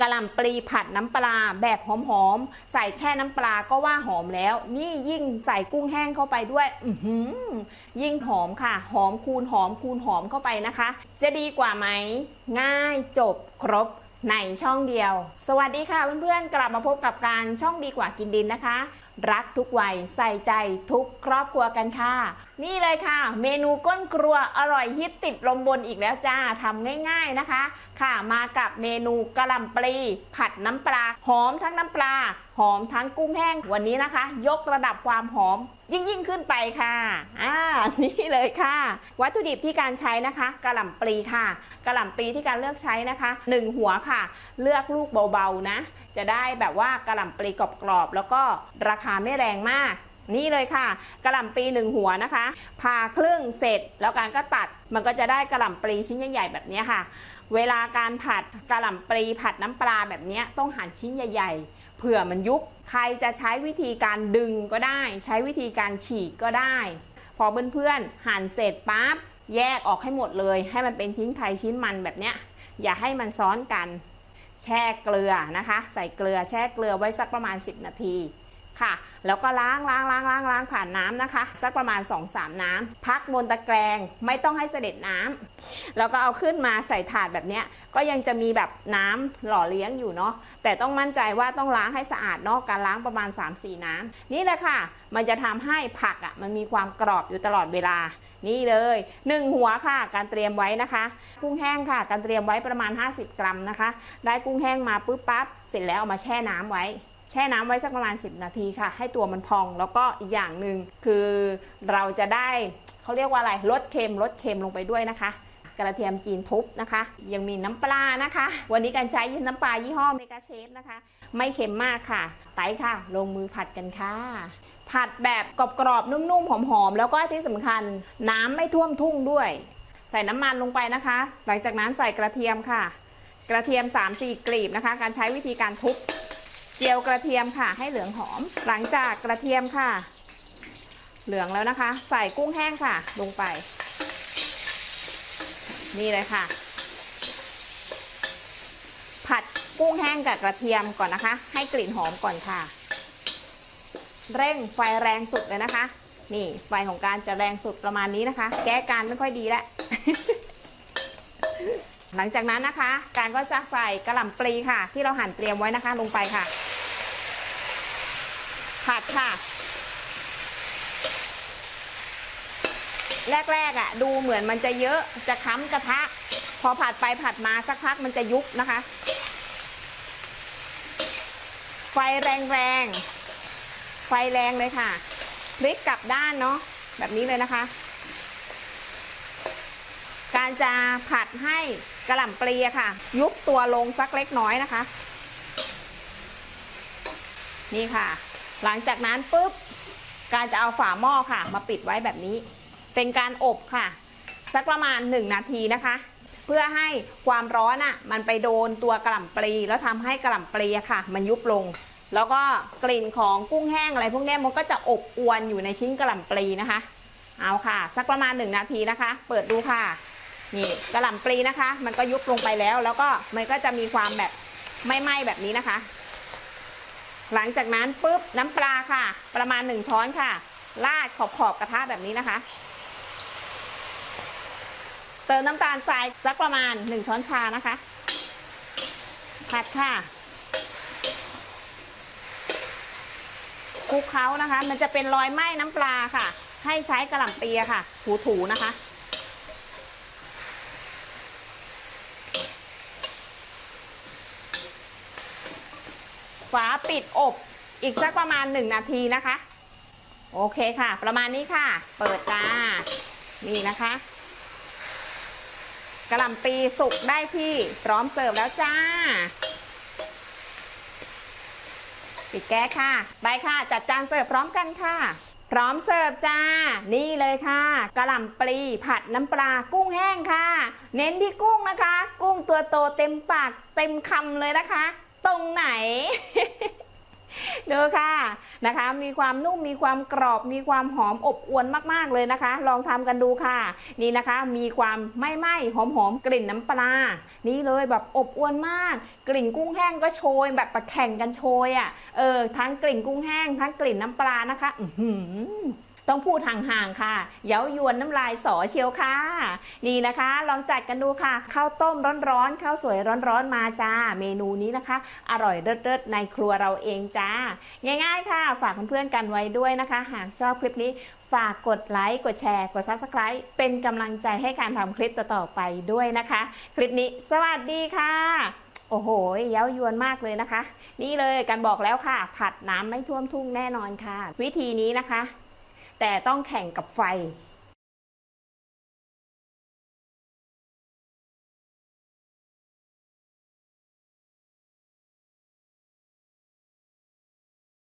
กะหล่ำปลีผัดน้ำปลาแบบหอมๆ ใส่แค่น้ำปลาก็ว่าหอมแล้ว นี่ยิ่งใส่กุ้งแห้งเข้าไปด้วย อืยิ่งหอมค่ะ หอมคูณหอมคูณหอมเข้าไปนะคะ จะดีกว่าไหม ง่ายจบครบในช่องเดียว สวัสดีค่ะเพื่อนๆ กลับมาพบกับการช่องดีกว่ากินดินนะคะ รักทุกวัยใส่ใจทุกครอบครัวกันค่ะ นี่เลยค่ะ เมนูก้นครัวอร่อยฮิตติดลมบนอีกแล้วจ้าทำง่ายๆนะคะ ค่ะมากับเมนูกะหล่ำปลีผัดน้ำปลาหอมทั้งน้ำปลา หอมทั้งกุ้งแห้งวันนี้นะคะ ยกระดับความหอมยิ่งยิ่งขึ้นไปค่ะ อ่า นี่เลยค่ะ วัตถุดิบที่การใช้นะคะกระหล่ำปลีค่ะกระหล่ำปลีที่การเลือกใช้นะคะหนึ่งหัวค่ะ เลือกลูกเบาๆนะ จะได้แบบว่ากระหล่ำปลีกรอบๆแล้วก็ราคาไม่แรงมากนี่เลยค่ะกระหล่ำปลีหนึ่งหัวนะคะผ่าครึ่งเสร็จแล้วการก็ตัดมันก็จะได้กระหล่ำปลีชิ้นใหญ่ๆแบบนี้ค่ะ เวลาการผัดกระหล่ำปลีผัดน้ำปลาแบบนี้ต้องหั่นชิ้นใหญ่ๆ เผื่อมันยุบใครจะใช้วิธีการดึงก็ได้ ใช้วิธีการฉีกก็ได้ พอเพื่อนๆหั่นเสร็จปั๊บแยกออกให้หมดเลย ให้มันเป็นชิ้นไข่ชิ้นมันแบบเนี้ยอย่าให้มันซ้อนกัน แช่เกลือนะคะ ใส่เกลือแช่เกลือไว้สักประมาณ 10 นาที ค่ะ แล้วก็ล้างล้างล้างล้างล้างผ่านน้ำนะคะ สักประมาณ 2-3 น้ำพักบนตะแกรงไม่ต้องให้เสด็จน้ำแล้วก็เอาขึ้นมาใส่ถาดแบบนี้ก็ยังจะมีแบบน้ำหล่อเลี้ยงอยู่เนาะแต่ต้องมั่นใจว่าต้องล้างให้สะอาดเนาะการล้างประมาณ 3-4 น้ำนี่แหละค่ะ มันจะทำให้ผักอะ่ะมันมีความกรอบอยู่ตลอดเวลานี่เลย 1 หัวค่ะการเตรียมไว้นะคะ กุ้งแห้งค่ะ การเตรียมไว้ประมาณ 50 กรัมนะคะ ได้กุ้งแห้งมาปุ๊บปั๊บเสร็จแล้วเอามาแช่น้ำไว้ แช่น้ำไว้สักประมาณ 10 นาทีค่ะ ให้ตัวมันพอง แล้วก็อีกอย่างหนึ่งคือเราจะได้เขาเรียกว่าอะไรลดเค็มลดเค็มลงไปด้วยนะคะ กระเทียมจีนทุบนะคะ ยังมีน้ำปลานะคะ วันนี้การใช้น้ำปลายี่ห้อเมกาเชฟนะคะ ไม่เค็มมากค่ะไปค่ะ ลงมือผัดกันค่ะผัดแบบกรอบๆ นุ่มๆ หอมๆ แล้วก็ที่สำคัญน้ำไม่ท่วมทุ่งด้วย ใส่น้ำมันลงไปนะคะ หลังจากนั้นใส่กระเทียมค่ะ กระเทียม3-4กลีบนะคะ การใช้วิธีการทุบ เจียวกระเทียมค่ะ ให้เหลืองหอม หลังจากกระเทียมค่ะ เหลืองแล้วนะคะ ใส่กุ้งแห้งค่ะ ลงไป นี่เลยค่ะ ผัดกุ้งแห้งกับกระเทียมก่อนนะคะ ให้กลิ่นหอมก่อนค่ะ เร่งไฟแรงสุดเลยนะคะ นี่ไฟของการจะแรงสุดประมาณนี้นะคะ แก้การไม่ค่อยดีแล้วหลังจากนั้นนะคะ การก็จะใส่กระหล่ำปลีค่ะ ที่เราหั่นเตรียมไว้นะคะลงไปค่ะ ผัดค่ะ แรกๆอะ ดูเหมือนมันจะเยอะจะค้ำกระทะ พอผัดไปผัดมาสักพักมันจะยุบนะคะ ไฟแรงๆไฟแรงเลยค่ะพลิกกลับด้านเนาะแบบนี้เลยนะคะ การจะผัดให้กระหล่ำปลีค่ะ ยุบตัวลงสักเล็กน้อยนะคะ นี่ค่ะ หลังจากนั้นปุ๊บการจะเอาฝาหม้อค่ะ มาปิดไว้แบบนี้ เป็นการอบค่ะ สักประมาณ 1 นาทีนะคะ เพื่อให้ความร้อนอะ่ะมันไปโดนตัวกระหล่ำปลีแล้วทำให้กระหล่ำปลีค่ะ มันยุบลง แล้วก็กลิ่นของกุ้งแห้งอะไรพวกนี้มันก็จะอบอวนอยู่ในชิ้นกระหล่ำปลีนะคะ เอาค่ะ สักประมาณ 1 นาทีนะคะ เปิดดูค่ะนี่กระหล่ำปลีนะคะ มันก็ยุบลงไปแล้ว แล้วก็มันก็จะมีความแบบไม่ไหม้แบบนี้นะคะ หลังจากนั้นปุ๊บน้ำปลาค่ะ ประมาณ 1 ช้อนค่ะราดขอบขอบๆกระทะแบบนี้นะคะ เติมน้ำตาลทรายสักประมาณ 1 ช้อนชานะคะ ผัดค่ะคลุกเคล้านะคะ มันจะเป็นรอยไหม้น้ำปลาค่ะ ให้ใช้กระหล่ำปีค่ะ ถูๆนะคะ ฝาปิดอบอีกสักประมาณ 1 นาทีนะคะ โอเคค่ะ ประมาณนี้ค่ะ เปิดจ้านี่นะคะกระหล่ำปีสุกได้ที่พร้อมเสิร์ฟแล้วจ้า ปิดแก๊สค่ะ ไปค่ะ จัดจานเสิร์ฟพร้อมกันค่ะ พร้อมเสิร์ฟจ้า นี่เลยค่ะกระหล่ำปลีผัดน้ำปลากุ้งแห้งค่ะ เน้นที่กุ้งนะคะ กุ้งตัวโตเต็มปากเต็มคำเลยนะคะ ตรงไหน ดูค่ะนะคะ มีความนุ่มมีความกรอบ มีความหอมอบอวนมากๆเลยนะคะ ลองทำกันดูค่ะ นี่นะคะ มีความไม่ไหม้หอมๆกลิ่นน้ำปลา นี่เลยแบบอบอวนมาก กลิ่นกุ้งแห้งก็โชย แบบประแข่งกันโชยอะเออทั้งกลิ่นกุ้งแห้ง ทั้งกลิ่นน้ำปลานะคะ อื ต้องพูดห่างๆค่ะ เย้ายวนน้ำลายสอเชียวค่ะ นี่นะคะ ลองจัดกันดูค่ะ ข้าวต้มร้อนๆ ข้าวสวยร้อนๆ มาจ้า เมนูนี้นะคะ อร่อยเลิศๆ ในครัวเราเองจ้า ง่ายๆค่ะ ฝากเพื่อนๆกันไว้ด้วยนะคะ หากชอบคลิปนี้ฝากกดไลค์ กดแชร์ กด Subscribe เป็นกำลังใจให้การทำคลิปต่อๆไปด้วยนะคะ คลิปนี้สวัสดีค่ะ โอ้โห เย้ายวนมากเลยนะคะ นี่เลยกันบอกแล้วค่ะ ผัดน้ำไม่ท่วมทุ่งแน่นอนค่ะ วิธีนี้นะคะ แต่ต้องแข่งกับไฟ